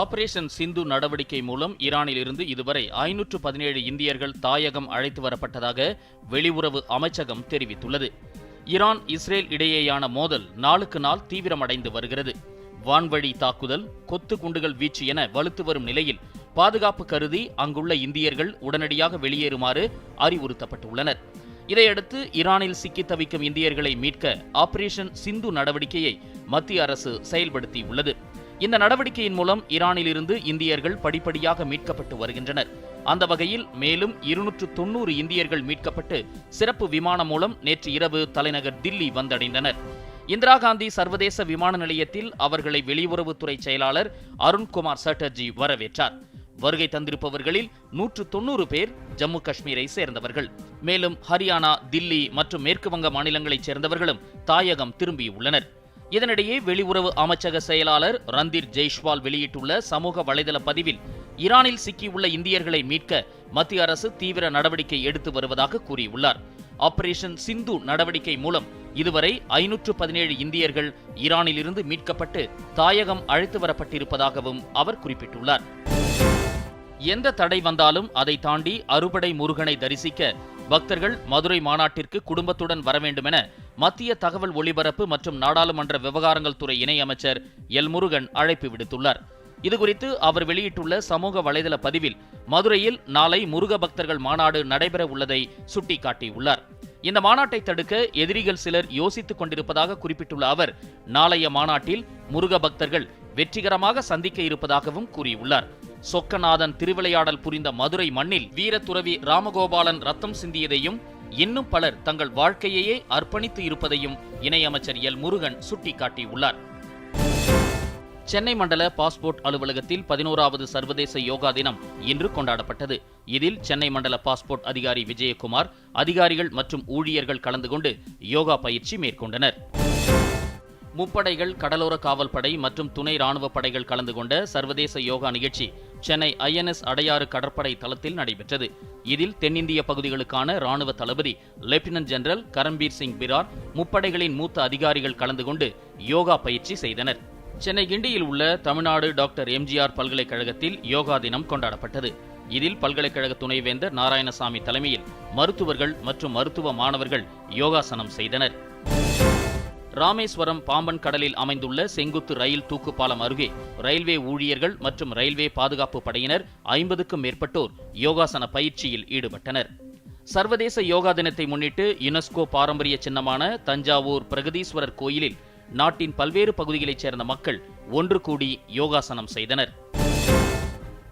Operation சிந்து நடவடிக்கை மூலம் ஈரானில் இருந்து இதுவரை ஐநூற்று பதினேழு இந்தியர்கள் தாயகம் அழைத்து வரப்பட்டதாக வெளியுறவு அமைச்சகம் தெரிவித்துள்ளது. ஈரான் இஸ்ரேல் இடையேயான மோதல் நாளுக்கு நாள் தீவிரமடைந்து வருகிறது. வான்வழி தாக்குதல் கொத்து குண்டுகள் வீச்சு என வலுத்து வரும் நிலையில் பாதுகாப்பு கருதி அங்குள்ள இந்தியர்கள் உடனடியாக வெளியேறுமாறு அறிவுறுத்தப்பட்டுள்ளனர். இதையடுத்து ஈரானில் சிக்கி தவிக்கும் இந்தியர்களை மீட்க ஆபரேஷன் சிந்து நடவடிக்கையை மத்திய அரசு செயல்படுத்தியுள்ளது. இந்த நடவடிக்கையின் மூலம் ஈரானில் இருந்து இந்தியர்கள் படிப்படியாக மீட்கப்பட்டு வருகின்றனர். அந்த வகையில் மேலும் இருநூற்று தொன்னூறு இந்தியர்கள் மீட்கப்பட்டு சிறப்பு விமானம் மூலம் நேற்று இரவு தலைநகர் தில்லி வந்தடைந்தனர். இந்திரா காந்தி சர்வதேச விமான நிலையத்தில் அவர்களை வெளியுறவுத்துறை செயலாளர் அருண்குமார் சட்டர்ஜி வரவேற்றார். வருகை தந்திருப்பவர்களில் நூற்று தொன்னூறு பேர் ஜம்மு காஷ்மீரை சேர்ந்தவர்கள். மேலும் ஹரியானா தில்லி மற்றும் மேற்கு வங்க மாநிலங்களைச் சேர்ந்தவர்களும் தாயகம் திரும்பியுள்ளனர். இதனிடையே வெளியுறவு அமைச்சக செயலாளர் ரந்தீர் ஜெய்ஷ்வால் வெளியிட்டுள்ள சமூக வலைதள பதிவில் ஈரானில் சிக்கியுள்ள இந்தியர்களை மீட்க மத்திய அரசு தீவிர நடவடிக்கை எடுத்து வருவதாக கூறியுள்ளார். ஆபரேஷன் சிந்து நடவடிக்கை மூலம் இதுவரை ஐநூற்று பதினேழு இந்தியர்கள் ஈரானிலிருந்து மீட்கப்பட்டு தாயகம் அழைத்து வரப்பட்டிருப்பதாகவும் அவர் குறிப்பிட்டுள்ளார். எந்த தடை வந்தாலும் அதை தாண்டி அறுபடை முருகனை தரிசிக்க பக்தர்கள் மதுரை மாநாட்டிற்கு குடும்பத்துடன் வர வேண்டுமென மத்திய தகவல் ஒலிபரப்பு மற்றும் நாடாளுமன்ற விவகாரங்கள் துறை இணையமைச்சர் எல் முருகன் அழைப்பு விடுத்துள்ளார். இதுகுறித்து அவர் வெளியிட்டுள்ள சமூக வலைதள பதிவில் மதுரையில் நாளை முருக பக்தர்கள் மாநாடு நடைபெற உள்ளதை சுட்டிக்காட்டியுள்ளார். இந்த மாநாட்டை தடுக்க எதிரிகள் சிலர் யோசித்துக் கொண்டிருப்பதாக குறிப்பிட்டுள்ள அவர் நாளைய மாநாட்டில் முருக பக்தர்கள் வெற்றிகரமாக சந்திக்க இருப்பதாகவும் கூறியுள்ளார். சொக்கநாதன் திருவிளையாடல் புரிந்த மதுரை மண்ணில் வீரத்துறவி ராமகோபாலன் ரத்தம் சிந்தியதையும் இன்னும் பலர் தங்கள் வாழ்க்கையையே அர்ப்பணித்து இருப்பதையும் இணையமைச்சர் எல் முருகன் சுட்டிக்காட்டியுள்ளார். சென்னை மண்டல பாஸ்போர்ட் அலுவலகத்தில் பதினோராவது சர்வதேச யோகா தினம் இன்று கொண்டாடப்பட்டது. இதில் சென்னை மண்டல பாஸ்போர்ட் அதிகாரி விஜயகுமார் அதிகாரிகள் மற்றும் ஊழியர்கள் கலந்து கொண்டு யோகா பயிற்சி மேற்கொண்டனர். முப்படைகள் கடலோர காவல்படை மற்றும் துணை ராணுவ படைகள் கலந்து கொண்ட சர்வதேச யோகா நிகழ்ச்சி சென்னை ஐஎன்எஸ் அடையாறு கடற்படை தளத்தில் நடைபெற்றது. இதில் தென்னிந்திய பகுதிகளுக்கான ராணுவ தளபதி லெப்டினன்ட் ஜெனரல் கரம்பீர் சிங் பிரார் முப்படைகளின் மூத்த அதிகாரிகள் கலந்து கொண்டு யோகா பயிற்சி செய்தனர். சென்னை கிண்டியில் உள்ள தமிழ்நாடு டாக்டர் எம்ஜிஆர் பல்கலைக்கழகத்தில் யோகா தினம் கொண்டாடப்பட்டது. இதில் பல்கலைக்கழக துணைவேந்தர் நாராயணசாமி தலைமையில் மருத்துவர்கள் மற்றும் மருத்துவ மாணவர்கள் யோகாசனம் செய்தனர். ராமேஸ்வரம் பாம்பன் கடலில் அமைந்துள்ள செங்குத்து ரயில் தூக்குப்பாலம் அருகே ரயில்வே ஊழியர்கள் மற்றும் ரயில்வே பாதுகாப்பு படையினர் ஐம்பதுக்கும் மேற்பட்டோர் யோகாசன பயிற்சியில் ஈடுபட்டனர். சர்வதேச யோகா தினத்தை முன்னிட்டு யுனெஸ்கோ பாரம்பரிய சின்னமான தஞ்சாவூர் பிரகதீஸ்வரர் கோயிலில் நாட்டின் பல்வேறு பகுதிகளைச் சேர்ந்த மக்கள் ஒன்று கூடி யோகாசனம் செய்தனர்.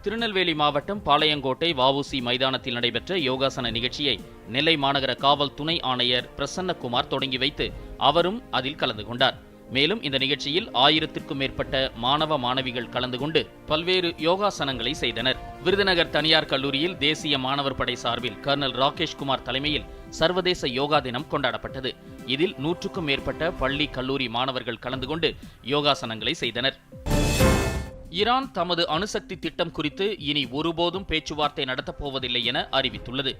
திருநெல்வேலி மாவட்டம் பாளையங்கோட்டை வவுசி மைதானத்தில் நடைபெற்ற யோகாசன நிகழ்ச்சியை நெல்லை மாநகர காவல் துணை ஆணையர் பிரசன்னகுமார் தொடங்கி வைத்து அவரும் அதில் கலந்து கொண்டார். மேலும் இந்த நிகழ்ச்சியில் ஆயிரத்திற்கும் மேற்பட்ட மாணவ மாணவிகள் கலந்து கொண்டு பல்வேறு யோகாசனங்களை செய்தனர். விருதுநகர் தனியார் கல்லூரியில் தேசிய மாணவர் படை சார்பில் கர்னல் ராகேஷ் குமார் தலைமையில் சர்வதேச யோகா தினம் கொண்டாடப்பட்டது. இதில் நூற்றுக்கும் மேற்பட்ட பள்ளி கல்லூரி மாணவர்கள் கலந்து கொண்டு யோகாசனங்களை செய்தனர். ஈரான் தமது அணுசக்தி திட்டம் குறித்து இனி ஒருபோதும் பேச்சுவார்த்தை நடத்தப்போவதில்லை என அறிவித்துள்ளது.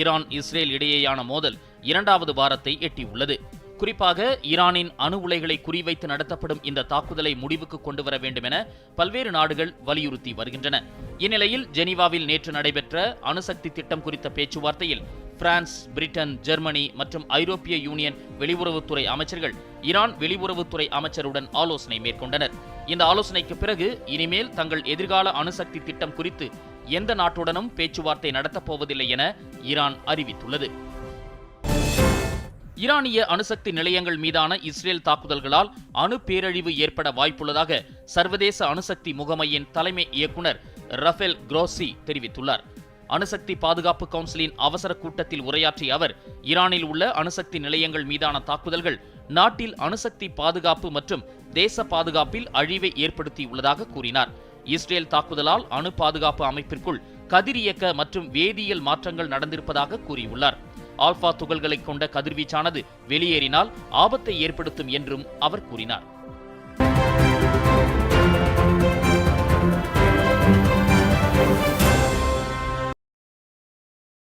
ஈரான் இஸ்ரேல் இடையேயான மோதல் இரண்டாவது வாரத்தை எட்டியுள்ளது. குறிப்பாக ஈரானின் அணு உலைகளை குறிவைத்து நடத்தப்படும் இந்த தாக்குதலை முடிவுக்கு கொண்டு வர வேண்டும் என பல்வேறு நாடுகள் வலியுறுத்தி வருகின்றன. இந்நிலையில் ஜெனீவாவில் நேற்று நடைபெற்ற அணுசக்தி திட்டம் குறித்த பேச்சுவார்த்தையில் பிரான்ஸ் பிரிட்டன் ஜெர்மனி மற்றும் ஐரோப்பிய யூனியன் வெளியுறவுத்துறை அமைச்சர்கள் ஈரான் வெளியுறவுத்துறை அமைச்சருடன் ஆலோசனை மேற்கொண்டனர். இந்த ஆலோசனைக்கு பிறகு இனிமேல் தங்கள் எதிர்கால அணுசக்தி திட்டம் குறித்து எந்த நாட்டுடனும் பேச்சுவார்த்தை நடத்தப் போவதில்லை என ஈரான் அறிவித்துள்ளது. ஈரானிய அணுசக்தி நிலையங்கள் மீதான இஸ்ரேல் தாக்குதல்களால் அணு பேரழிவு ஏற்பட வாய்ப்புள்ளதாக சர்வதேச அணுசக்தி முகமையின் தலைமை இயக்குனர் ரஃபேல் குரோசி தெரிவித்துள்ளார். அணுசக்தி பாதுகாப்பு கவுன்சிலின் அவசர கூட்டத்தில் உரையாற்றிய அவர் ஈரானில் உள்ள அணுசக்தி நிலையங்கள் மீதான தாக்குதல்கள் நாட்டில் அணுசக்தி பாதுகாப்பு மற்றும் தேச பாதுகாப்பில் அழிவை ஏற்படுத்தியுள்ளதாக கூறினார். இஸ்ரேல் தாக்குதலால் அணு பாதுகாப்பு அமைப்பிற்குள் கதிரியக்க மற்றும் வேதியியல் மாற்றங்கள் நடந்திருப்பதாக கூறியுள்ளார். ஆல்பா துகள்களை கொண்ட கதிர்வீச்சானது வெளியேறினால் ஆபத்தை ஏற்படுத்தும் என்றும் அவர் கூறினார்.